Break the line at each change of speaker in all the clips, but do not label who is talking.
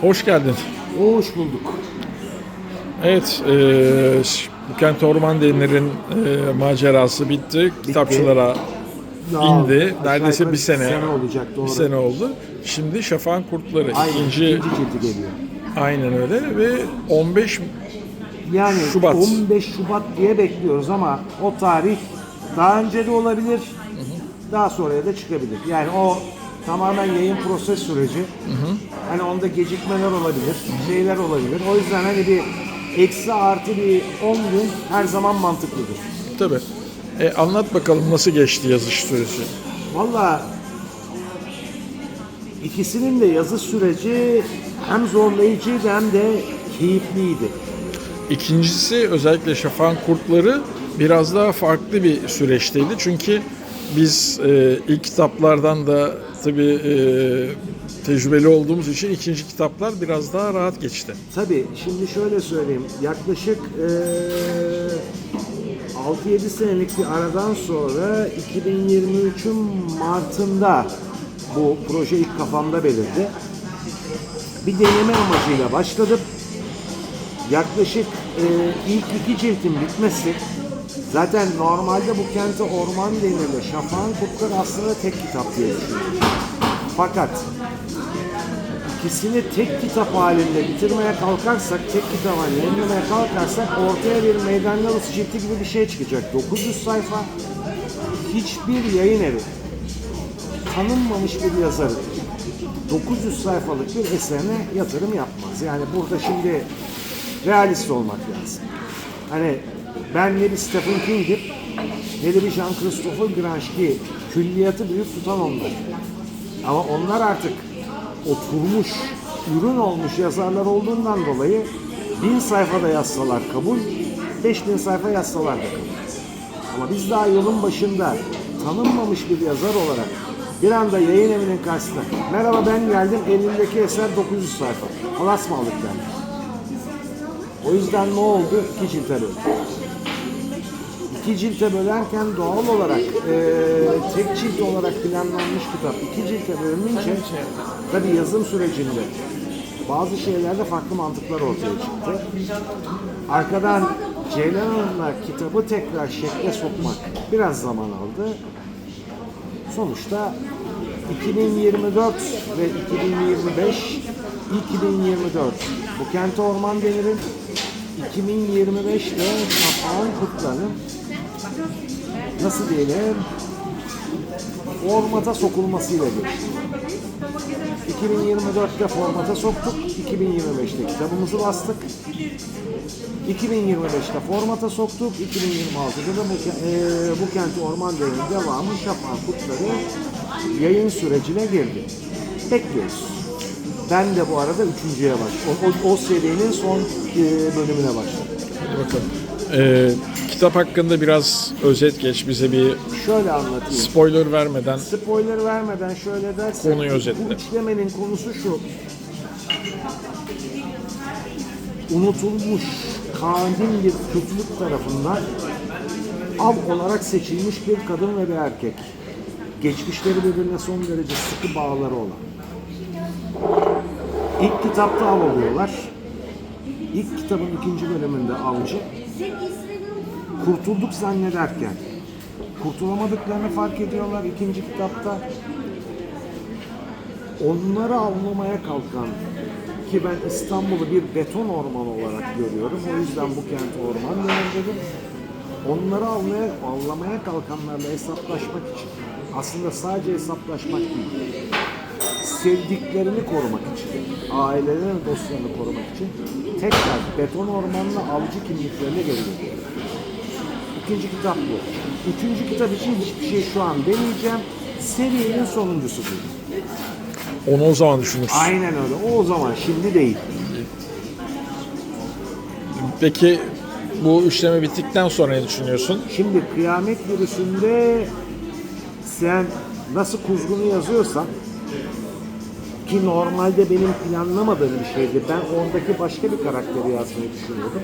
Hoş geldin.
Hoş bulduk.
Evet, e, Bukent Orman Denir'in e, macerası bitti. Kitapçılara
Ya,
indi. Neredeyse bir sene.
sene olacak doğru.
bir sene oldu. Şimdi Şafak'ın Kurtları
Aynen,
ikinci,
ikinci cildi geliyor.
aynen öyle ve 15
Yani
Şubat.
15 Şubat diye bekliyoruz ama o tarih daha önce de olabilir. Daha sonraya da çıkabilir. Yani o tamamen yayın proses süreci. Hani onda gecikmeler olabilir, şeyler olabilir. O yüzden hani bir eksi artı bir 10 gün her zaman mantıklıdır.
tabii. E, anlat bakalım nasıl geçti yazış süreci?
Valla ikisinin de yazı süreci hem zorlayıcıydı hem de keyifliydi.
İkincisi özellikle Şafak'ın Kurtları biraz daha farklı bir süreçteydi. Çünkü biz e, ilk kitaplardan da tabii e, tecrübeli olduğumuz için ikinci kitaplar biraz daha rahat geçti.
Tabii şimdi şöyle söyleyeyim. Yaklaşık eee 6-7 senelik bir aradan sonra 2023'ün Mart'ında bu proje ilk kafamda belirdi. Bir deneme amacıyla başladım. Yaklaşık eee, ilk iki ciltin bitmesi zaten normalde bu kente orman denirle Şafağın Kurtları aslında tek kitap diye düşünüyorum. Fakat ikisini tek kitap halinde bitirmeye kalkarsak, tek kitap halinde yayınlamaya kalkarsak ortaya bir meydan cilti gibi bir şey çıkacak. 900 sayfa, hiçbir yayın evi, tanınmamış bir yazarın 900 sayfalık bir eserine yatırım yapmaz. Yani burada şimdi realist olmak lazım. Hani ben ne bir Stephen King'im, ne de bir Jean-Christophe Grange ki külliyatı büyük tutan onlar. Ama onlar artık oturmuş, ürün olmuş yazarlar olduğundan dolayı bin sayfada yazsalar kabul, 5000 sayfa yazsalar da kabul. Ama biz daha yolun başında tanınmamış bir yazar olarak bir anda yayın evinin karşısına merhaba ben geldim elimdeki eser 900 sayfa. Alas mı aldık dendi. O yüzden ne oldu? İki cilte böldük. İki cilte bölerken doğal olarak eee, tek cilt olarak planlanmış kitap iki cilte bölününce tabi yazım sürecinde bazı şeylerde farklı mantıklar ortaya çıktı. Arkadan Ceylan Hanım'la kitabı tekrar şekle sokmak biraz zaman aldı. Sonuçta 2024 ve 2025 2024 bu kente orman denirin 2025'te Şafağın Kutlar'ın nasıl diyelim formata sokulmasıyla geçti. 2024'te formata soktuk, 2025'te kitabımızı bastık. 2025'te formata soktuk, 2026'da da bu, eee, bu kenti orman devinin devamı Şafak Kutları yayın sürecine girdi. Bekliyoruz. Ben de bu arada üçüncüye başladım. O, o, o serinin son eee, bölümüne başladım.
Hadi bakalım. E, kitap hakkında biraz özet geç bize bir
Şöyle anlatayım.
spoiler vermeden.
Spoiler vermeden şöyle dersek
Konuyu özetle.
bu üçlemenin konusu şu. Unutulmuş kadim bir kötülük tarafından av olarak seçilmiş bir kadın ve bir erkek. Geçmişleri birbirine son derece sıkı bağları olan. İlk kitapta av oluyorlar. İlk kitabın ikinci bölümünde avcı. Kurtulduk zannederken kurtulamadıklarını fark ediyorlar ikinci kitapta. Onları avlamaya kalkan ki ben İstanbul'u bir beton orman olarak görüyorum. O yüzden bu kent orman dedim. Onları avlaya, avlamaya kalkanlarla hesaplaşmak için aslında sadece hesaplaşmak değil sevdiklerini korumak için, ailelerin dostlarını korumak için tekrar beton ormanla avcı kimliklerine geri geliyor. İkinci kitap bu. Üçüncü kitap için hiçbir şey şu an demeyeceğim. Serinin sonuncusu bu.
Onu o zaman düşünürsün.
Aynen öyle. O o zaman şimdi değil.
Peki bu üçleme bittikten sonra ne düşünüyorsun?
Şimdi kıyamet virüsünde sen nasıl kuzgunu yazıyorsan ki normalde benim planlamadığım bir şeydi. Ben oradaki başka bir karakteri yazmayı düşünüyordum.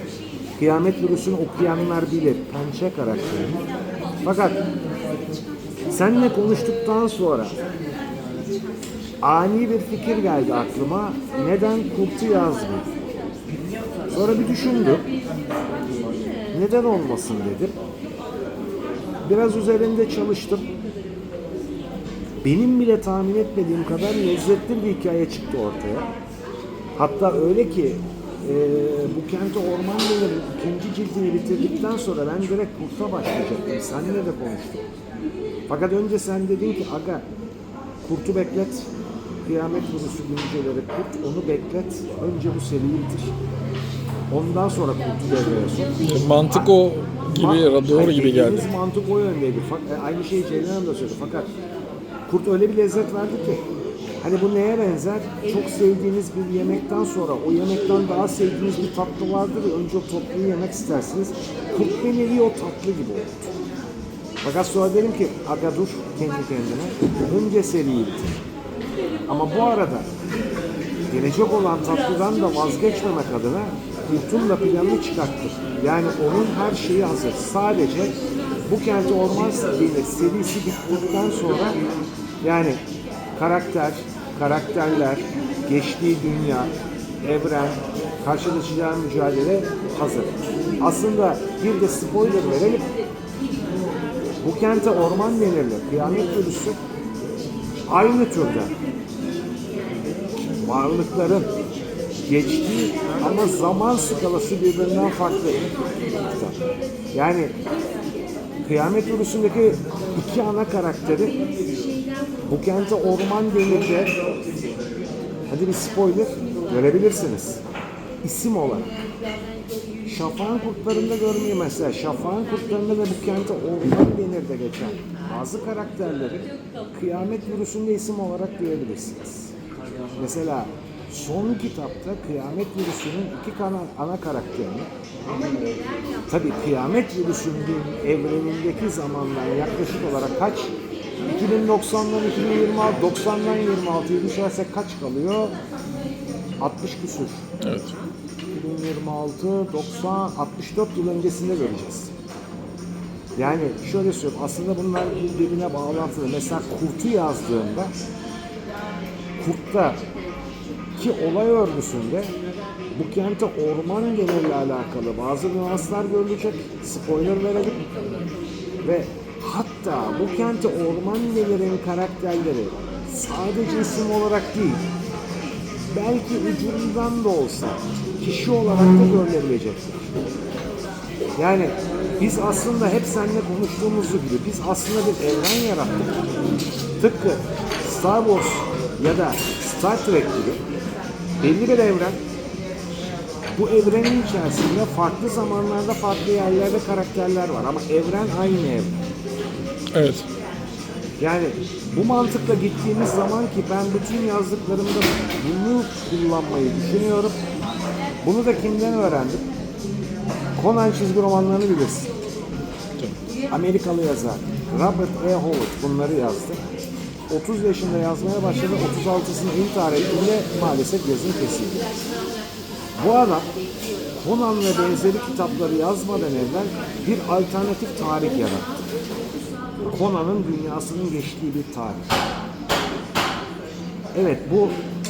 Kıyamet virüsünü okuyanlar bilir. Pençe karakteri. Fakat seninle konuştuktan sonra ani bir fikir geldi aklıma. Neden kurtu yazmayayım? Sonra bir düşündüm. Neden olmasın dedim. Biraz üzerinde çalıştım. Benim bile tahmin etmediğim kadar lezzetli bir hikaye çıktı ortaya. Hatta öyle ki e, bu kenti orman ikinci cildini bitirdikten sonra ben direkt kurta başlayacaktım. Seninle de konuştuk. Fakat önce sen dedin ki aga kurtu beklet. Kıyamet vurusu günceleri kurt onu beklet. Önce bu seriyi bitir. Ondan sonra kurtu devreye.
Mantık o gibi
Ma-
doğru gibi geldi.
mantık o yöndeydi. Fak- e, aynı şeyi Ceylan da söyledi. Fakat kurt öyle bir lezzet verdi ki hani bu neye benzer? Çok sevdiğiniz bir yemekten sonra o yemekten daha sevdiğiniz bir tatlı vardır ya önce o tatlıyı yemek istersiniz. Nevi o tatlı gibi oldu. Fakat sonra dedim ki aga dur kendi kendine önce seriyi bitir. Ama bu arada gelecek olan tatlıdan da vazgeçmemek adına kurtun da planını çıkarttı. Yani onun her şeyi hazır. Sadece bu kenti orman serisi bittikten sonra yani karakter, karakterler, geçtiği dünya, evren, karşılaşacağı mücadele hazır. Aslında bir de spoiler verelim. Bu kente orman denirli. Kıyamet virüsü aynı türden varlıkların geçtiği ama zaman skalası birbirinden farklı. Yani Kıyamet Virüsü'ndeki iki ana karakteri bu kente orman denilde hadi bir spoiler görebilirsiniz. İsim olarak. Şafağın kurtlarında görmeyi mesela Şafağın kurtlarında da bu kente orman denir de geçen bazı karakterleri kıyamet virüsünde isim olarak duyabilirsiniz. Mesela son kitapta kıyamet virüsünün iki kana, ana karakterini tabi kıyamet virüsünün evrenindeki zamandan yaklaşık olarak kaç 2090'dan 2026 90'dan 26'yı düşersek kaç kalıyor? 60 küsür.
Evet.
2026, 90, 64 yıl öncesinde göreceğiz. Yani şöyle söyleyeyim, aslında bunlar birbirine bağlantılı. Mesela Kurt'u yazdığımda, Kurt'ta ki olay örgüsünde bu kente orman geneliyle alakalı bazı nüanslar görülecek. Spoiler verelim. Ve hatta bu kente orman gelerin karakterleri sadece isim olarak değil, belki ucundan da olsa kişi olarak da görülebilecektir. Yani biz aslında hep seninle konuştuğumuz gibi biz aslında bir evren yarattık. Tıpkı Star Wars ya da Star Trek gibi belli bir evren. Bu evrenin içerisinde farklı zamanlarda farklı yerlerde karakterler var ama evren aynı evren.
Evet.
Yani bu mantıkla gittiğimiz zaman ki ben bütün yazdıklarımda bunu kullanmayı düşünüyorum. Bunu da kimden öğrendim? Conan çizgi romanlarını bilirsin. Amerikalı yazar Robert E. Howard bunları yazdı. 30 yaşında yazmaya başladı. 36'sında intihar ettiğinde maalesef yazın kesildi. Bu adam Conan ve benzeri kitapları yazmadan evvel bir alternatif tarih yarattı. Conan'ın dünyasının geçtiği bir tarih. Evet bu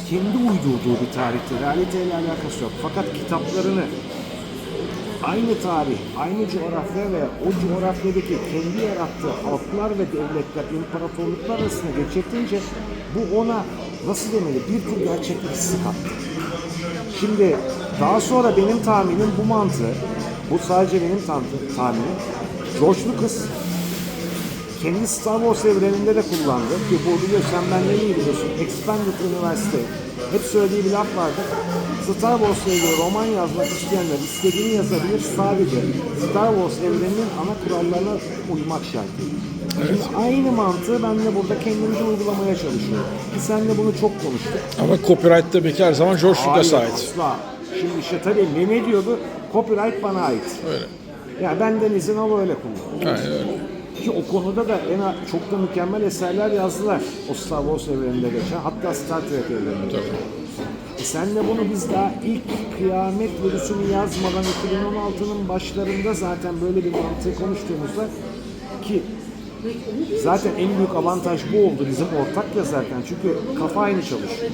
kendi uydurduğu bir tarihti. Realiteyle alakası yok. Fakat kitaplarını aynı tarih, aynı coğrafya ve o coğrafyadaki kendi yarattığı halklar ve devletler, imparatorluklar arasında geçirtince bu ona nasıl demeli bir tür gerçeklik hissi kattı. Şimdi daha sonra benim tahminim bu mantığı, bu sadece benim tahminim. George Lucas kendi Star Wars evreninde de kullandı. Ki bu biliyor sen benden iyi biliyorsun. Expanded University. Hep söylediği bir laf vardı. Star Wars ilgili roman yazmak isteyenler istediğini yazabilir. Sadece Star Wars evreninin ana kurallarına uymak şartıyla. Şimdi aynı mantığı ben de burada kendimce uygulamaya çalışıyorum. Ki senle bunu çok konuştuk.
Ama copyright tabii ki her zaman George Lucas'a ait.
Asla. Şimdi işte tabii ne, ne diyordu? Copyright bana ait.
Öyle.
Ya benden izin al öyle kullan.
Aynen öyle.
Ki o konuda da en çok da mükemmel eserler yazdılar. O Star Wars evreninde geçen. Hatta Star Trek evreninde.
Tabii.
E senle bunu biz daha ilk kıyamet virüsünü yazmadan 2016'nın başlarında zaten böyle bir mantığı konuştuğumuzda ki Zaten en büyük avantaj bu oldu bizim ortak yazarken. Çünkü kafa aynı çalışıyor.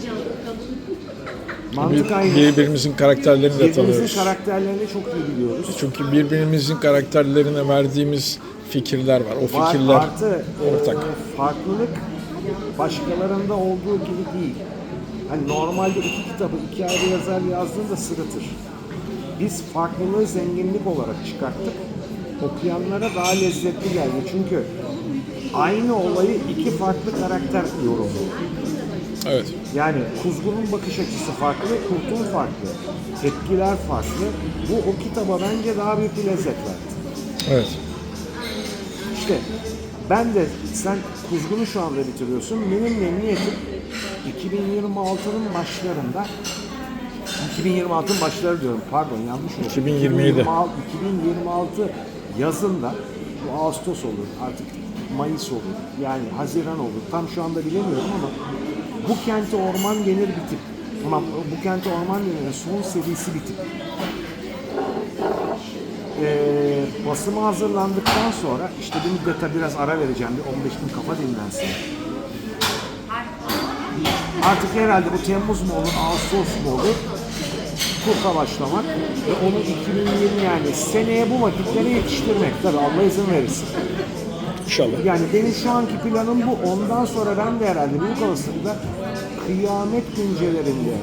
Mantık aynı.
Birbirimizin karakterlerini de
Birbirimizin
tanıyoruz.
karakterlerini çok iyi biliyoruz.
Çünkü birbirimizin karakterlerine verdiğimiz fikirler var. O
Var-
fikirler
Artı
ortak.
e, farklılık başkalarında olduğu gibi değil. Hani normalde iki kitabı iki ayrı yazar yazdığında sırıtır. Biz farklılığı zenginlik olarak çıkarttık. Okuyanlara daha lezzetli geldi. Çünkü aynı olayı iki farklı karakter yorumluyor.
Evet.
Yani kuzgunun bakış açısı farklı, kurtun farklı. Tepkiler farklı. Bu o kitaba bence daha büyük bir lezzet verdi.
Evet.
İşte ben de sen Kuzgun'u şu anda bitiriyorsun. Benim de niyetim 2026'nın başlarında 2026'nın başları diyorum pardon yanlış oldu.
2027.
2026, 2026 yazında bu Ağustos olur artık Mayıs olur yani Haziran olur tam şu anda bilemiyorum ama bu kente orman gelir bitip ama bu kente orman gelir son serisi bitip e, basıma hazırlandıktan sonra işte bir müddete biraz ara vereceğim. Bir 15 gün kafa dinlensin. Artık herhalde bu Temmuz mu olur, Ağustos mu olur? Kursa başlamak ve onu 2020 yani seneye bu vakitlere yetiştirmek. Tabii Allah izin verirse.
İnşallah.
Yani benim şu anki planım bu. Ondan sonra ben de herhalde büyük olasılıkla kıyamet güncelerinde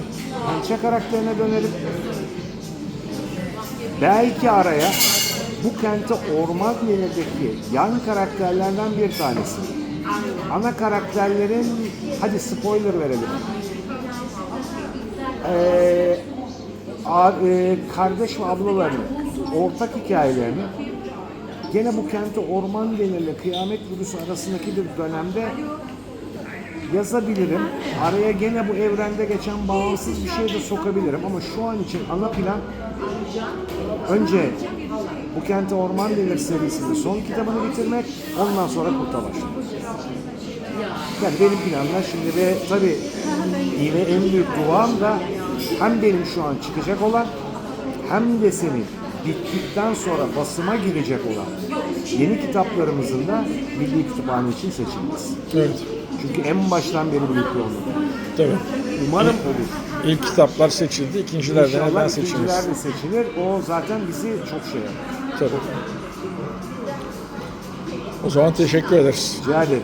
pençe karakterine dönerim. Belki araya bu kente orman yenideki yan karakterlerden bir tanesi. Ana karakterlerin, hadi spoiler verelim. Ee, a- e, kardeş ve ablalarının ortak hikayelerini gene bu kente orman denirle kıyamet virüsü arasındaki bir dönemde yazabilirim. Araya gene bu evrende geçen bağımsız bir şey de sokabilirim ama şu an için ana plan önce bu kente orman denir serisinin son kitabını bitirmek ondan sonra kurta. Yani benim planlar şimdi ve tabii yine en büyük duam da hem benim şu an çıkacak olan hem de senin bittikten sonra basıma girecek olan yeni kitaplarımızın da Milli Kütüphane için seçilmesi.
Evet.
Çünkü en baştan beri birlikte olmadı.
Tabii.
Umarım olur.
İlk kitaplar seçildi. ikinciler de neden
İnşallah
seçilmez?
ikinciler de seçilir. O zaten bizi çok şey yapar.
Tabii. O zaman teşekkür ederiz.
Rica ederim.